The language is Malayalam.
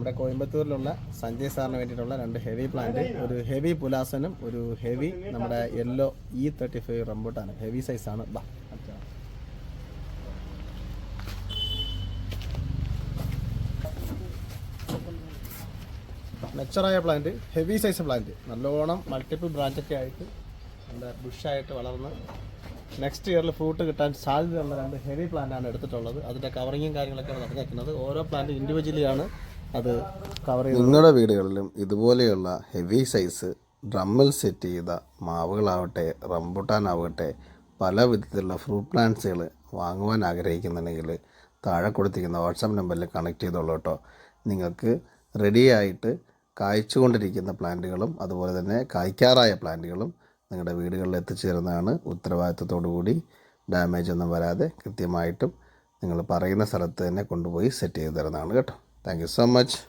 നമ്മുടെ കോയമ്പത്തൂരിലുള്ള സഞ്ജയ് സാറിന് വേണ്ടിയിട്ടുള്ള രണ്ട് ഹെവി പ്ലാന്റ് ഒരു ഹെവി പുലാസനും ഒരു ഹെവി നമ്മുടെ യെല്ലോ ഇ തേർട്ടി ഫൈവ് റംബൂട്ടാണ് ഹെവി സൈസാണ് ബാ. മെച്ചറായ പ്ലാന്റ് ഹെവി സൈസ് പ്ലാന്റ് നല്ലോണം മൾട്ടിപ്പിൾ ബ്രാഞ്ചൊക്കെ ആയിട്ട് നല്ല ബുഷായിട്ട് വളർന്ന് നെക്സ്റ്റ് ഇയറിൽ ഫ്രൂട്ട് കിട്ടാൻ സാധ്യതയുള്ള രണ്ട് ഹെവി പ്ലാന്റാണ് എടുത്തിട്ടുള്ളത്. അതിന്റെ കവറിങ്ങും കാര്യങ്ങളൊക്കെയാണ് നടന്നേക്കുന്നത് ഓരോ പ്ലാന്റ് ഇൻഡിവിജ്വലി ആണ് അത് കവർ ചെയ്യുന്നത് നിങ്ങളുടെ വീടുകളിലും ഇതുപോലെയുള്ള ഹെവി സൈസ് ഡ്രമ്മിൽ സെറ്റ് ചെയ്ത മാവുകളാവട്ടെ റംബുട്ടാനാവട്ടെ പല വിധത്തിലുള്ള ഫ്രൂട്ട് പ്ലാന്റ്സുകൾ വാങ്ങുവാൻ ആഗ്രഹിക്കുന്നുണ്ടെങ്കിൽ താഴെ കൊടുത്തിരിക്കുന്ന വാട്സാപ്പ് നമ്പറിൽ കണക്ട് ചെയ്തോളൂ കേട്ടോ. നിങ്ങൾക്ക് റെഡിയായിട്ട് കായ്ച്ചുകൊണ്ടിരിക്കുന്ന പ്ലാന്റുകളും അതുപോലെ തന്നെ കായ്ക്കാറായ പ്ലാന്റുകളും നിങ്ങളുടെ വീടുകളിൽ എത്തിച്ചേരുന്നതാണ് ഉത്തരവാദിത്വത്തോടു കൂടി. ഡാമേജ് ഒന്നും വരാതെ കൃത്യമായിട്ടും നിങ്ങൾ പറയുന്ന സ്ഥലത്ത് തന്നെ കൊണ്ടുപോയി സെറ്റ് ചെയ്ത് തരുന്നതാണ് കേട്ടോ. Thank you so much.